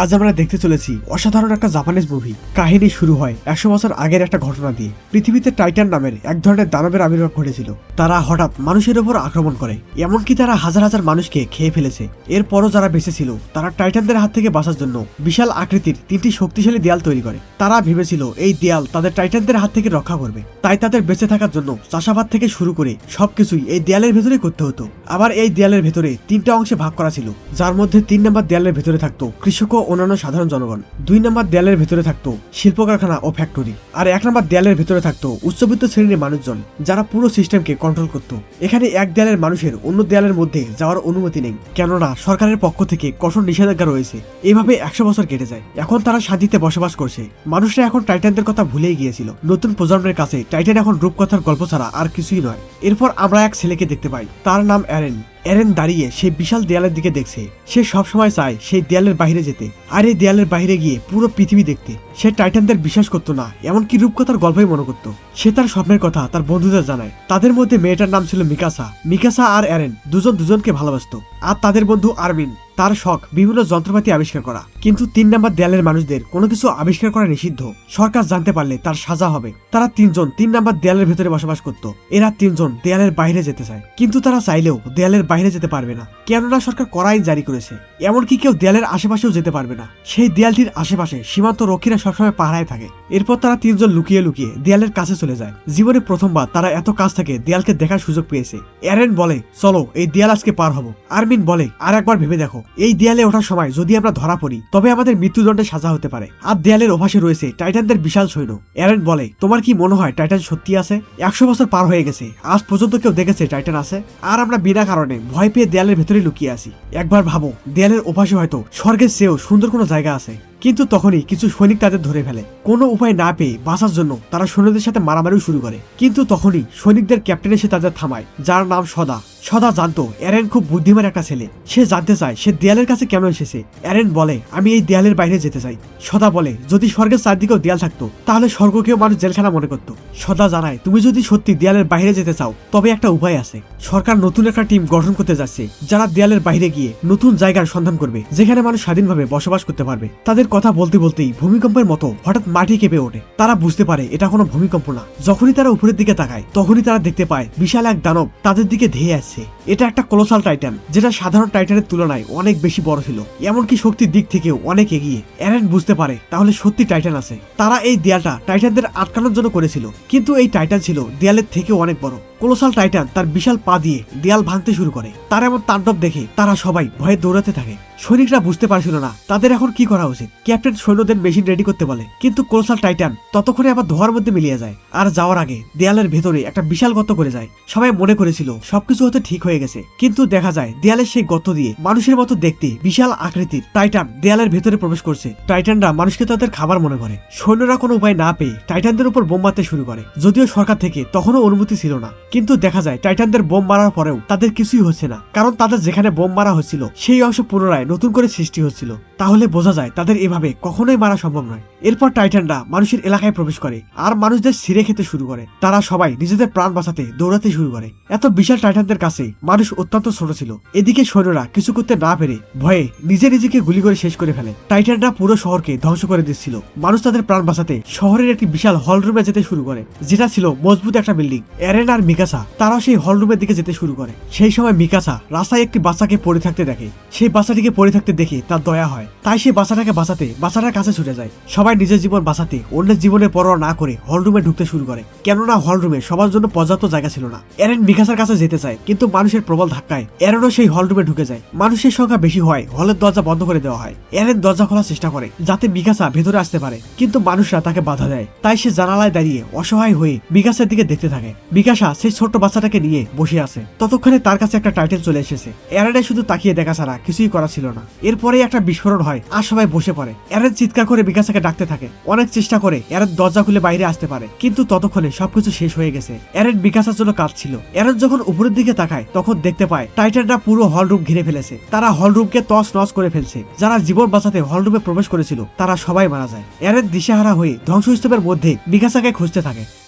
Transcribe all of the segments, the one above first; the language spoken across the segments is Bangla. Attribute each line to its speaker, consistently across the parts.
Speaker 1: আজ আমরা দেখতে চলেছি অসাধারণ একটা জাপানিজ মুভি কাহিনী শুরু হয় একশো বছর আগের একটা ঘটনা দিয়ে। পৃথিবীতে টাইটান নামের এক ধরনের দানবের আবির্ভাব ঘটেছিল। তারা হঠাৎ মানুষের উপর আক্রমণ করে, এমনকি তারা হাজার হাজার মানুষকে খেয়ে ফেলেছে। এরপরও যারা বেঁচে ছিল তারা টাইটানদের হাত থেকে বাঁচার জন্য বিশাল আকৃতির তিনটি শক্তিশালী দেয়াল তৈরি করে। তারা ভেবেছিল, এই দেয়াল তাদের টাইটানদের হাত থেকে রক্ষা করবে। তাই তাদের বেঁচে থাকার জন্য চাষাবাদ থেকে শুরু করে সবকিছুই এই দেয়ালের ভেতরে করতে হতো। আবার এই দেয়ালের ভেতরে তিনটা অংশে ভাগ করা ছিল, যার মধ্যে তিন নম্বর দেয়ালের ভেতরে থাকতো কৃষক ও অন্যান্য সাধারণ জনগণ। দুই নম্বর দেয়ালের ভেতরে থাকতো শিল্প কারখানা ও ফ্যাক্টরি। আর এক নম্বর দেয়ালের ভেতরে থাকতো উচ্চবিত্ত শ্রেণির মানুষজন, যারা পুরো সিস্টেমকে কন্ট্রোল করত। এখানে এক দেয়ালের মানুষের অন্য দেয়ালের মধ্যে যাওয়ার অনুমতি নেই। কেননা, সরকারের পক্ষ থেকে কঠোর নিষেধাজ্ঞা রয়েছে। এভাবে একশো বছর কেটে যায়। এখন তারা শান্তিতে বসবাস করছে। মানুষরা এখন টাইটানদের কথা ভুলেই গিয়েছিল। নতুন প্রজন্মের কাছে টাইটান এখন রূপকথার গল্প ছাড়া আর কিছুই নয়। এরপর আমরা এক ছেলেকে দেখতে পাই। তার নাম অ্যারেন। এরেন দাঁড়িয়ে সে বিশাল দেয়ালের দিকে দেখছে। সে সবসময় চায় সেই দেয়ালের বাইরে যেতে। আর এই দেয়ালের বাইরে গিয়ে পুরো পৃথিবী দেখতে। সে টাইটানদের বিশ্বাস করতো না, এমনকি রূপকথার গল্পই মনে করতো। সে তার স্বপ্নের কথা তার বন্ধুদের জানায়। তাদের মধ্যে মেয়েটার নাম ছিল মিকাসা। মিকাসা আর এরেন দুজন দুজনকে ভালোবাসত। আর তাদের বন্ধু আরমিন। তার শখ বিভিন্ন যন্ত্রপাতি আবিষ্কার করা। কিন্তু তিন নাম্বার দেয়ালের মানুষদের কোনো কিছু আবিষ্কার করা নিষিদ্ধ। সরকার জানতে পারলে তার সাজা হবে। তারা তিনজন তিন নাম্বার দেয়ালের ভেতরে বসবাস করত। এরা তিনজন দেয়ালের বাইরে যেতে চায়। কিন্তু তারা চাইলেও দেয়ালের বাইরে যেতে পারবে না। কেননা সরকার কড়া আইন জারি করেছে। এমনকি কেউ দেয়ালের আশেপাশেও যেতে পারবে না। সেই দেয়ালটির আশেপাশে সীমান্ত রক্ষীরা সবসময় পাহারায় থাকে। এরপর তারা তিনজন লুকিয়ে লুকিয়ে দেয়ালের কাছে চলে যায়। জীবনে প্রথমবার তারা এত কাছ থেকে দেয়ালকে দেখার সুযোগ পেয়েছে। অ্যারেন বলে, চলো, এই দেয়াল আজকে পার হব। আরমিন বলে, আর একবার ভেবে দেখো। এই দেয়ালে ওঠার সময় যদি আমরা ধরা পড়ি, তবে আমাদের মৃত্যুদণ্ডে সাজা হতে পারে। আর দেয়ালের ওপাশে রয়েছে টাইটানদের বিশাল সৈন্য। অ্যারেন বলে, তোমার কি মনে হয় টাইটান সত্যি আছে? একশো বছর পার হয়ে গেছে, আজ পর্যন্ত কেউ দেখেছে টাইটান আছে? আর আমরা বিনা কারণে ভয় পেয়ে দেয়ালের ভেতরে লুকিয়ে আছি। একবার ভাবো, দেয়ালের ওপাশে হয়তো স্বর্গের চেয়েও সুন্দর কোনো জায়গা আছে। কিন্তু তখনই কিছু সৈনিক তাদের ধরে ফেলে। কোনো উপায় না পেয়ে বাঁচার জন্য তারা সৈন্যদের সাথে মারামারিও শুরু করে। কিন্তু তখনই সৈনিকদের ক্যাপ্টেন এসে তাদের থামায়, যার নাম সদা। সদা জানতো, অ্যারেন খুব বুদ্ধিমান একটা ছেলে। সে জানতে চায়, সে দেয়ালের কাছে কেন এসেছে? অ্যারেন বলে, আমি এই দেয়ালের বাইরে যেতে চাই। সদা বলে, যদি স্বর্গের চারদিকেও দেয়াল থাকতো, তাহলে স্বর্গকেও মানুষ জেলখানা মনে করত। সদা জানায়, তুমি যদি সত্যি দেয়ালের বাইরে যেতে চাও, তবে একটা উপায় আছে। সরকার নতুন একটা টিম গঠন করতে যাচ্ছে, যারা দেয়ালের বাইরে গিয়ে নতুন জায়গার সন্ধান করবে, যেখানে মানুষ স্বাধীনভাবে বসবাস করতে পারবে। তাদের কথা বলতে বলতেই ভূমিকম্পের মতো হঠাৎ মাটি কেঁপে ওঠে। তারা বুঝতে পারে এটা কোনো ভূমিকম্প না। যখনই তারা উপরের দিকে তাকায়, তখনই তারা দেখতে পায় বিশাল এক দানব তাদের দিকে ধেয়ে আসছে। এটা একটা কোলোসাল টাইটান যেটা সাধারণ টাইটানের তুলনায় অনেক বেশি বড় ছিল। এমনকি শক্তির দিক থেকেও অনেক এগিয়ে। অ্যারেন বুঝতে পারে, তাহলে সত্যি টাইটান আছে। তারা এই দেয়ালটা টাইটানদের আটকানোর জন্য করেছিল। কিন্তু এই টাইটান ছিল দেয়ালের থেকেও অনেক বড়। কোলোসাল টাইটান তার বিশাল পা দিয়ে দেয়াল ভাঙতে শুরু করে। তার এমন তাণ্ডব দেখে তারা সবাই ভয়ে দৌড়াতে থাকে। সৈনিকরা বুঝতে পারছিল না, তাদের এখন কি করা উচিত? ক্যাপ্টেন সৈন্যদের মেশিন রেডি করতে বলে, কিন্তু কোলোসাল টাইটান ততক্ষণে আবার ধোয়ার মধ্যে মিলিয়ে যায়, আর যাওয়ার আগে দেয়ালের ভেতরে একটা বিশাল গর্ত করে যায়। সবাই মনে করেছিল, সবকিছু হয়তো ঠিক হয়ে গেছে, কিন্তু দেখা যায়, দেয়ালের সেই গর্ত দিয়ে মানুষের মতো দেখতে বিশাল আকৃতির টাইটান দেয়ালের ভেতরে প্রবেশ করছে। টাইটানরা মানুষকে তাদের খাবার মনে করে। সৈন্যরা কোনো উপায় না পেয়ে টাইটানদের উপর বোম মারতে শুরু করে। যদিও সরকার থেকে তখনও অনুমতি ছিল না, কিন্তু দেখা যায়, টাইটানদের বোম মারার পরেও তাদের কিছুই হচ্ছে না, কারণ তাদের যেখানে বোম মারা হচ্ছিল, সেই অংশ পুনরায় নতুন করে সৃষ্টি হচ্ছিল। তাহলে বোঝা যায় তাদের এভাবে কখনোই মারা সম্ভব নয়। এরপর টাইটানরা মানুষের এলাকায় প্রবেশ করে আর মানুষদের ছিঁড়ে খেতে শুরু করে। তারা সবাই নিজেদের প্রাণ বাঁচাতে দৌড়াতে শুরু করে। এত বিশাল টাইটানদের কাছে মানুষ অত্যন্ত ছোট ছিল। এদিকে সৈন্যরা কিছু করতে না পেরে ভয়ে নিজে নিজেকে গুলি করে শেষ করে ফেলে। টাইটানরা পুরো শহরকে ধ্বংস করে দিচ্ছিল। মানুষ তাদের প্রাণ বাঁচাতে শহরের একটি বিশাল হল রুমে যেতে শুরু করে, যেটা ছিল মজবুত একটা বিল্ডিং। এরেন আর মিকাসা, তারাও সেই হল রুমের দিকে যেতে শুরু করে। সেই সময় মিকাসা রাস্তায় একটি বাচ্চাকে পড়ে থাকতে দেখে। সেই বাচ্চাটিকে পড়ে থাকতে দেখে তার দয়া হয়। তাই সে বাচ্চাটাকে বাঁচাতে, বাচ্চাটার কাছে ছুটে যায়। সবাই নিজের জীবন বাঁচাতে অন্যের জীবনের পরোয়া না করে হল রুমে ঢুকতে শুরু করে। কেননা হল রুমে সবার জন্য পর্যাপ্ত জায়গা ছিল না। এরেন মিকাসার কাছে যেতে চায়, কিন্তু মানুষের প্রবল ধাক্কায় এরেনও সেই হল রুমে ঢুকে যায়। মানুষের সংখ্যা বেশি হয়, হলের দরজা বন্ধ করে দেওয়া হয়। এরেন দরজা খোলার চেষ্টা করে, যাতে মিকাসা ভেতরে আসতে পারে। কিন্তু মানুষরা তাকে বাধা দেয়। তাই সে জানালায় দাঁড়িয়ে অসহায় হয়ে বিকাশের দিকে দেখতে থাকে। বিকাশা সেই ছোট্ট বাচ্চাটাকে নিয়ে বসে আছে। ততক্ষণে তার কাছে একটা টাইটেল চলে এসেছে। এরেনে শুধু তাকিয়ে দেখা ছাড়া কিছুই করা ছিল না। এরপরে একটা বিস্ফোরণ হয়। আর সবাই বসে পড়ে। এরেন চিৎকার করে বিকাশাকে ডাকতে থাকে। অনেক চেষ্টা করে এরেন দরজা খুলে বাইরে আসতে পারে। কিন্তু ততক্ষণে সবকিছু শেষ হয়ে গেছে। এরেন বিকাশার জন্য কাঁদছিল। এরেন যখন উপরের দিকে তাকায়, তখন দেখতে পায়, টাইটানরা পুরো হল রুম ঘিরে ফেলেছে। তারা হল রুমকে তস নস করে ফেলছে। যারা জীবন বাঁচাতে হল রুমে প্রবেশ করেছিল, তারা সবাই মারা যায়। এরেন দিশেহারা হয়ে ধ্বংসস্তূপের মধ্যে বিকাশাকে খুঁজতে থাকে।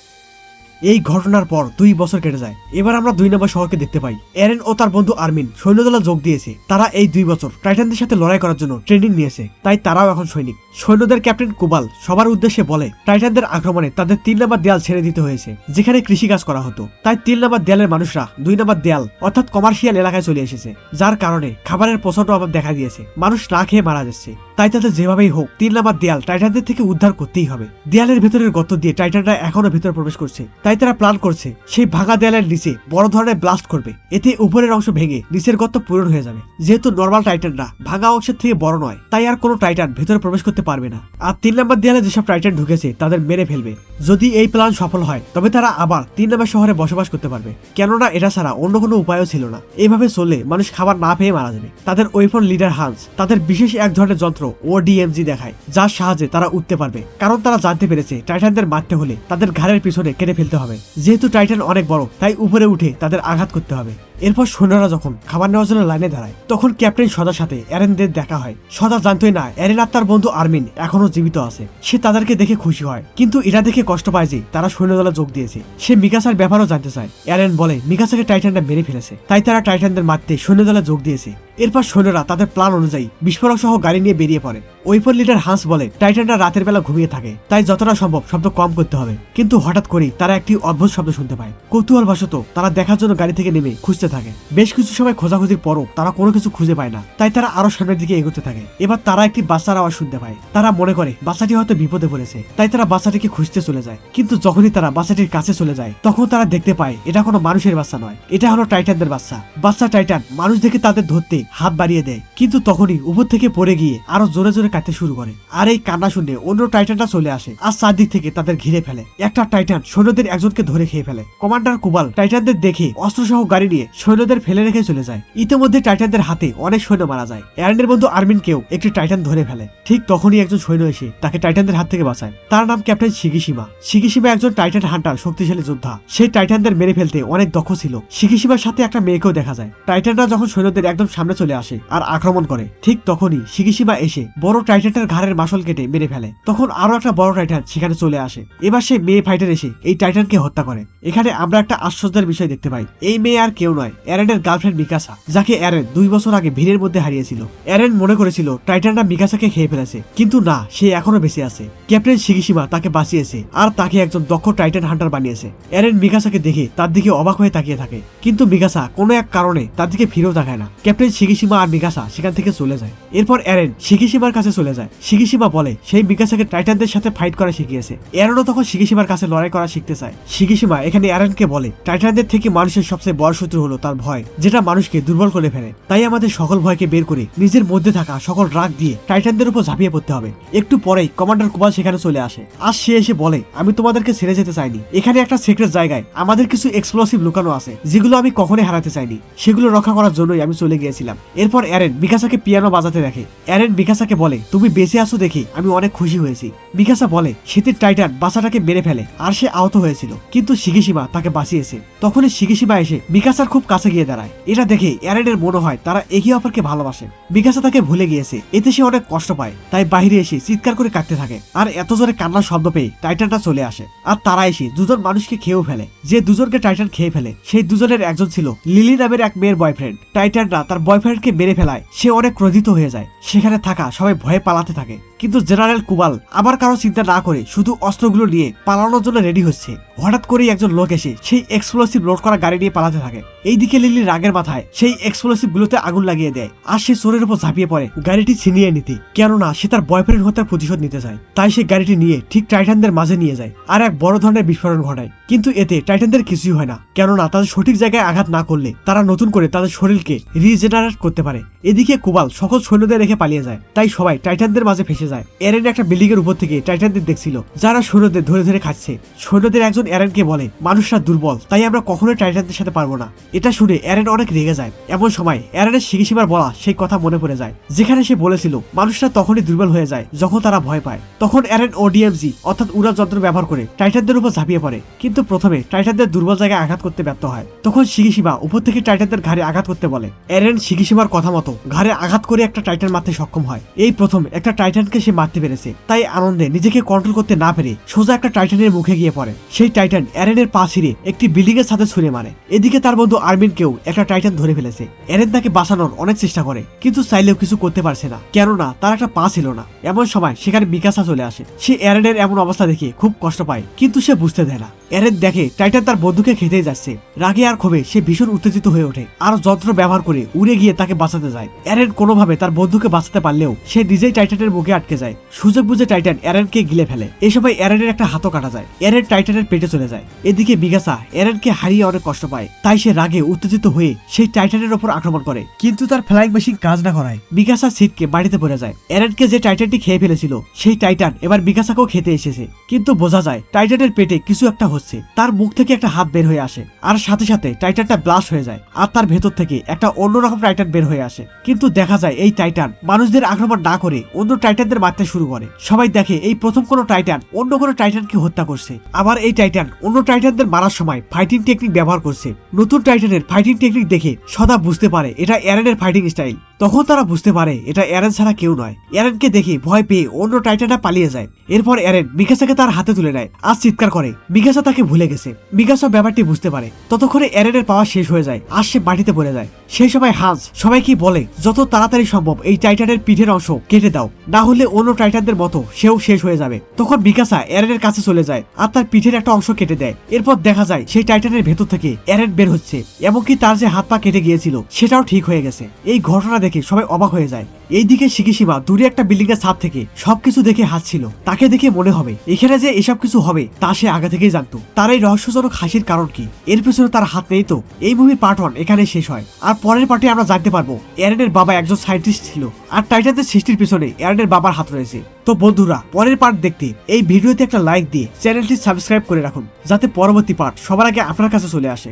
Speaker 1: এই ঘটনার পর দুই বছর কেটে যায়। এবার আমরা দুই নম্বর শহরকে দেখতে পাই। এরেন ও তার বন্ধু আর্মিন সৈন্যদলে যোগ দিয়েছে। তারা এই দুই বছর টাইটানদের সাথে লড়াই করার জন্য ট্রেনিং নিয়েছে। তাই তারাও এখন সৈনিক। সৈন্যদের ক্যাপ্টেন কুবাল সবার উদ্দেশ্যে বলে, টাইটানদের আক্রমণে তাদের তিন নম্বর দেয়াল ছেড়ে দিতে হয়েছে, যেখানে কৃষিকাজ করা হতো। তাই তিন নম্বর দেয়ালের মানুষরা দুই নম্বর দেয়াল, অর্থাৎ কমার্শিয়াল এলাকায় চলে এসেছে, যার কারণে খাবারের প্রচণ্ড অভাব দেখা দিয়েছে। মানুষ না খেয়ে মারা যাচ্ছে। তাই তাদের যেভাবেই হোক তিন নম্বর দেয়াল টাইটানদের থেকে উদ্ধার করতেই হবে। দেয়ালের ভেতরের গর্ত দিয়ে টাইটানরা এখনও ভেতরে প্রবেশ করছে। তাই তারা প্ল্যান করছে, সেই ভাঙা দেয়ালের নিচে বড় ধরনের ব্লাস্ট করবে। এতে উপরের অংশ ভেঙে নিচের গর্ত পূরণ হয়ে যাবে। যেহেতু নর্মাল টাইটানরা ভাঙা অংশের থেকে বড় নয়, তাই আর কোনো টাইটান ভেতরে প্রবেশ করতে পারবে না। আর তিন নম্বর দেয়ালে যেসব টাইটান ঢুকেছে, তাদের মেরে ফেলবে। যদি এই প্ল্যান সফল হয়, তবে তারা আবার তিন নম্বর শহরে বসবাস করতে পারবে। কেননা এটা ছাড়া অন্য কোনো উপায়ও ছিল না। এইভাবে চললে মানুষ খাবার না পেয়ে মারা যাবে। তাদের ওয়েপন লিডার হান্স, তাদের বিশেষ এক ধরনের যন্ত্র ও ডিএমজি দেখায়, যার সাহায্যে তারা উঠতে পারবে। কারণ তারা জানতে পেরেছে, টাইটানদের মারতে হলে তাদের ঘাড়ের পিছনে কেটে ফেলতে হবে। যেহেতু টাইটান অনেক বড়, তাই উপরে উঠে তাদের আঘাত করতে হবে। এরপর সৈন্যরা যখন খাবার নেওয়ার জন্য লাইনে দাঁড়ায়, তখন ক্যাপ্টেন সদার সাথে অ্যারেনদের দেখা হয়। সদা জানতোই না, অ্যারেন আর তার বন্ধু আর্মিন এখনও জীবিত আছে। সে তাদেরকে দেখে খুশি হয়, কিন্তু এরা দেখে কষ্ট পায় যে তারা সৈন্যদলে যোগ দিয়েছে। সে মিকাসার ব্যাপারও জানতে চায়। অ্যারেন বলে, মিকাসাকে টাইটানরা মেরে ফেলেছে, তাই তারা টাইটানদের মারতে সৈন্যদলে যোগ দিয়েছে। এরপর সৈন্যরা তাদের প্ল্যান অনুযায়ী বিস্ফোরক সহ গাড়ি নিয়ে বেরিয়ে পড়ে। ওয়েপন লিডার হান্স বলে, টাইটানরা রাতের বেলা ঘুমিয়ে থাকে, তাই যতটা সম্ভব শব্দ কম করতে হবে। কিন্তু হঠাৎ করেই তারা একটি অদ্ভুত শব্দ শুনতে পায়। কৌতূহলবশত তারা দেখার জন্য গাড়ি থেকে নেমে খুঁজতে থাকে। বেশ কিছু সময় খোঁজাখুঁজির পরও তারা কোনো কিছু খুঁজে পায় না। তাই তারা আরও সামনের দিকে এগোতে থাকে। এবার তারা একটি বাচ্চার আওয়াজ শুনতে পায়। তারা মনে করে, বাচ্চাটি হয়তো বিপদে পড়েছে। তাই তারা বাচ্চাটিকে খুঁজতে চলে যায়। কিন্তু যখনই তারা বাচ্চাটির কাছে চলে যায়, তখন তারা দেখতে পায়, এটা কোনো মানুষের বাচ্চা নয়। এটা হলো টাইটানদের বাচ্চা। বাচ্চা টাইটান মানুষ দেখে তাদের ধরতে হাত বাড়িয়ে দেয়। কিন্তু তখনই উপর থেকে পড়ে গিয়ে আরও জোরে জোরে কাটতে শুরু করে। আর এই কান্না শুনে অন্য টাইটানটা চলে আসে আর চারদিক থেকে তাদের ঘিরে ফেলে। একটা টাইটান সৈন্যদের একজনকে ধরে খেয়ে ফেলে। কমান্ডার কুবাল টাইটানদের দেখে অস্ত্রসহ গাড়ি নিয়ে সৈন্যদের ফেলে রেখে চলে যায়। ইতিমধ্যে টাইটানদের হাতে অনেক সৈন্য মারা যায়। এয়ারনের বন্ধু আর্মিনকেও একটি টাইটান ধরে ফেলে। ঠিক তখনই একজন সৈন্য এসে তাকে টাইটানদের হাত থেকে বাঁচায়। তার নাম ক্যাপ্টেন শিগিসীমা শিগিসীমা একজন টাইটান হান্টার শক্তিশালী যোদ্ধা। সেই টাইটানদের মেরে ফেলতে অনেক দক্ষ ছিল। শিগিসীমার সাথে একটা মেয়েকেও দেখা যায়। টাইটানরা যখন সৈন্যদের একদম সামনে চলে আসে আর আক্রমণ করে, ঠিক তখনই শিগিসীমা এসে বড় টাইটানটার ঘাড়ের মাসল কেটে মেরে ফেলে। তখন আরও একটা বড় টাইটান সেখানে চলে আসে। এবার সে মেয়ে ফাইটার এসে এই টাইটানকে হত্যা করে। এখানে আমরা একটা আশ্চর্যের বিষয় দেখতে পাই। এই মেয়ে আর কেউ নয়। অ্যারেনের গার্লফ্রেন্ড মিকাসা, যাকে অ্যারেন দুই বছর আগে ভিড়ের মধ্যে হারিয়েছিল। অ্যারেন মনে করেছিল টাইটানরা মিকাসাকে খেয়ে ফেলেছে, কিন্তু না, সে এখনও বেঁচে আছে। ক্যাপ্টেন শিগিসীমা তাকে বাঁচিয়েছে আর তাকে একজন দক্ষ টাইটান হান্টার বানিয়েছে। অ্যারেন মিকাসাকে দেখে তার দিকে অবাক হয়ে তাকিয়ে থাকে, কিন্তু মিকাসা কোনো এক কারণে তার দিকে ফিরেও তাকায় না। ক্যাপ্টেন শিগিসীমা আর মিকাসা সেখান থেকে চলে যায়। এরপর অ্যারেন শিগিসীমার কাছে চলে যায়। শিগিসীমা বলে, সেই মিকাসাকে টাইটানদের সাথে ফাইট করা শিখিয়েছে। অ্যারেনও তখন শিগিসীমার কাছে লড়াই করা শিখতে চায়। শিগিসীমা এখানে অ্যারেনকে বলে, টাইটানদের থেকে মানুষের সবচেয়ে বড় শত্রু হলো তার ভয়, যেটা মানুষকে দুর্বল করে ফেলে। তাই আমাদের সকল ভয়কে বের করে নিজের মধ্যে থাকা সকল রাগ দিয়ে টাইটানদের উপর ঝাঁপিয়ে পড়তে হবে। একটু পরেই কমান্ডার কুবাল সেখানে চলে আসে। আর সে এসে বলে, আমি তোমাদেরকে ছেড়ে যেতে চাইনি। এখানে একটা সিক্রেট জায়গায় আমাদের কিছু এক্সপ্লোসিভ লুকানো আছে, যেগুলো আমি কখনোই হারাতে চাইনি। সেগুলো রক্ষা করার জন্যই আমি চলে গিয়েছিলাম। এরপর অ্যারেন মিকাসাকে পিয়ানো বাজাতে দেখে। অ্যারেন বিকাশাকে বলে, তুমি বেঁচে আছো দেখে আমি অনেক খুশি হয়েছি। মিকাসা বলে শীতের টাইটান বাচ্চাটাকে মেরে ফেলে, আর সে আহত হয়েছিল। কিন্তু শিগিসীমা তাকে বাঁচিয়েছে। তখনই শিগিসীমা এসে বিকাশার খুব কাছে গিয়ে দাঁড়ায়। এটা দেখে অ্যারেনের মনে হয় তারা একে অপরকে ভালোবাসে। মিকাসা তাকে ভুলে গিয়েছে। এতে সে অনেক কষ্ট পায়। তাই বাইরে এসে চিৎকার করে কাটতে থাকে। আর এত জোরে কান্নার শব্দ পেয়ে টাইটানটা চলে আসে। আর তারা এসে দুজন মানুষকে খেয়েও ফেলে। যে দুজনকে টাইটান খেয়ে ফেলে, সেই দুজনের একজন ছিল লিলি নামের এক মেয়ের বয়ফ্রেন্ড। টাইটানরা তার বয়ফ্রেন্ডকে মেরে ফেলায়। সে অনেক ক্রোধিত হয়ে যায়। সেখানে থাকা সবাই ভয়ে পালাতে থাকে। কিন্তু জেনারেল কুবাল আবার কারও চিন্তা না করে শুধু অস্ত্রগুলো নিয়ে পালানোর জন্য রেডি হচ্ছে। হঠাৎ করেই একজন লোক এসে সেই এক্সপ্লোসিভ লোড করা গাড়ি নিয়ে পালাতে থাকে। এইদিকে লিলি রাগের মাথায় সেই এক্সপ্লোসিভ গুলোতে আগুন লাগিয়ে দেয় আর সে চোরের উপর ঝাঁপিয়ে পড়ে। গাড়িটি ছিনিয়ে নিতে, কেননা সে তার বয়ফ্রেন্ড হত্যার প্রতিশোধ নিতে চায়। তাই সে গাড়িটি নিয়ে ঠিক টাইটানদের মাঝে নিয়ে যায় আর এক বড় ধরনের বিস্ফোরণ ঘটায়। কিন্তু এতে টাইটানদের কিছুই হয় না, কেননা তাদের সঠিক জায়গায় আঘাত না করলে তারা নতুন করে তাদের শরীরকে রিজেনারেট করতে পারে। এদিকে কুবাল সকল সৈন্যদের রেখে পালিয়ে যায়। তাই সবাই টাইটানদের মাঝে ফেসে যায়। এরেন একটা বিল্ডিং এর উপর থেকে টাইটানদের দেখছিল। যারা সৈন্যদের ধরে ধরে খাচ্ছে। সৈন্যদের একজন এরেনকে বলে, মানুষরা দুর্বল, তাই আমরা কখনোই টাইটানদের সাথে পারব না। এটা শুনে অ্যারেন অনেক রেগে যায়। এমন সময় অ্যারেনের শিগিসিমার বলা সেই কথা মনে পড়ে যায়, যেখানে সে বলেছিল, মানুষরা তখনই দুর্বল হয়ে যায়, যখন তারা ভয় পায়। তখন অ্যারেন ওডিএমজি অর্থাৎ উড়া যন্ত্র ব্যবহার করে টাইটানদের উপর ঝাঁপিয়ে পড়ে। কিন্তু প্রথমে টাইটানদের দুর্বল জায়গায় আঘাত করতে ব্যর্থ হয়। তখন শিগিসিমা উপর থেকে টাইটানদের ঘাড়ে আঘাত করতে বলে। অ্যারেন শিগিসিমার কথা মতো ঘাড়ে আঘাত করে একটা টাইটান মারতে সক্ষম হয়। এই প্রথম একটা টাইটানকে সে মারতে পেরেছে। তাই আনন্দে নিজেকে কন্ট্রোল করতে না পেরে সোজা একটা টাইটানের মুখে গিয়ে পড়ে। সেই টাইটান অ্যারেনের পা ছিঁড়ে একটি বিল্ডিং এর সাথে ছুঁড়ে মারে। এদিকে তার বন্ধু আর্মিনকেও একটা টাইটান ধরে ফেলেছে। অ্যারেন তাকে বাঁচানোর অনেক চেষ্টা করে, কিন্তু চাইলেও কিছু করতে পারছে না, কেননা তার একটা পা ছিল না। এমন সময় সেখানে মিকাসা চলে আসে। সে অ্যারেনের এমন অবস্থা দেখে খুব কষ্ট পায়, কিন্তু সে বুঝতে দেয় না। অ্যারেন দেখে টাইটান তার বন্ধুকে খেতেই যাচ্ছে। রাগে আর ক্ষোভে সে ভীষণ উত্তেজিত হয়ে ওঠে আর যন্ত্র ব্যবহার করে উড়ে গিয়ে তাকে বাঁচাতে যায়। অ্যারেন কোনোভাবে তার বন্ধুকে বাঁচাতে পারলেও সে নিজেই টাইটানের মুখে আটকে যায়। সুযোগ বুঝে টাইটান অ্যারেনকে গিলে ফেলে। এই সময় অ্যারেনের একটা হাতও কাটা যায়। অ্যারেন টাইটানের পেটে চলে যায়। এদিকে বিগাসা অ্যারেনকে হারিয়ে অনেক কষ্ট পায়। তাই সে রাগে উত্তেজিত হয়ে সেই টাইটানের ওপর আক্রমণ করে। কিন্তু তার ফ্লাইং মেশিন কাজ না করায়। বিকাশা সিটকে বাড়িতে পড়ে যায়। অ্যারেনকে যে টাইটানটি খেয়ে ফেলেছিল, সেই টাইটান এবার বিকাশাকেও খেতে এসেছে। কিন্তু বোঝা যায় টাইটানের পেটে কিছু একটা হচ্ছে। তার মুখ থেকে একটা হাত বের হয়ে আসে। আর সাথে সাথে টাইটানটা ব্লাস্ট হয়ে যায়। আর তার ভেতর থেকে একটা অন্যরকম টাইটান বের হয়ে আসে। কিন্তু দেখা যায় এই টাইটান মানুষদের আক্রমণ না করে অন্য টাইটানদের মারতে শুরু করে। সবাই দেখে এই প্রথম কোনো টাইটান অন্য কোনো টাইটানকে হত্যা করছে। আবার এই টাইটান অন্য টাইটানদের মারার সময় ফাইটিং টেকনিক ব্যবহার করছে। নতুন টাইটানের ফাইটিং টেকনিক দেখে সদা বুঝতে পারে এটা অ্যারেনের ফাইটিং স্টাইল তখন তারা বুঝতে পারে এটা অ্যারেন ছাড়া কেউ নয়। অ্যারেনকে দেখে ভয় পেয়ে অন্য টাইটানটা পালিয়ে যায়। এরপর অ্যারেন মিকাসাকে তার হাতে তুলে নেয় আর চিৎকার করে। মিকাসা তাকে ভুলে গেছে। মিকাসা ব্যাপারটি বুঝতে পারে। ততক্ষণে অ্যারেনের পাওয়া শেষ হয়ে যায় আর সে মাটিতে পড়ে যায়। সেই সময় হান্স সবাইকে বলে, যত তাড়াতাড়ি সম্ভব এই টাইটানের পিঠের অংশ কেটে দাও। না হলে অন্য টাইটানদের মতো সেও শেষ হয়ে যাবে। তখন মিকাসা অ্যারেনের কাছে চলে যায় আর তার পিঠের একটা অংশ কেটে দেয়। এরপর দেখা যায় সেই টাইটানের ভেতর থেকে অ্যারেন বের হচ্ছে, এমনকি তার যে হাত পা কেটে গিয়েছিল, সেটাও ঠিক হয়ে গেছে। এই ঘটনা দেখে সবাই অবাক হয়ে যায়। এইদিকে শিকিশিবা দূরে একটা বিল্ডিং এর ছাদ থেকে সবকিছু দেখে হাসছিল। তাকে দেখে মনে হবে, এখানে যে এসব কিছু হবে, তা সে আগে থেকেই জানতো। তার এই রহস্যজনক হাসির কারণ কি? এর পেছনে তার হাত নেই তো? এই মুভির পার্ট ওয়ান এখানে শেষ হয়। আর পরের পার্টে আমরা জানতে পারব, এয়ারেনের বাবা একজন সায়েন্টিস্ট ছিল। আর টাইটানদের সৃষ্টির পেছনে এয়ারেনের বাবার হাত রয়েছে। তো বন্ধুরা, পরের পার্ট দেখতে। এই ভিডিওতে একটা লাইক দিয়ে চ্যানেলটি সাবস্ক্রাইব করে রাখুন, যাতে পরবর্তী পার্ট সবার আগে আপনার কাছে চলে আসে।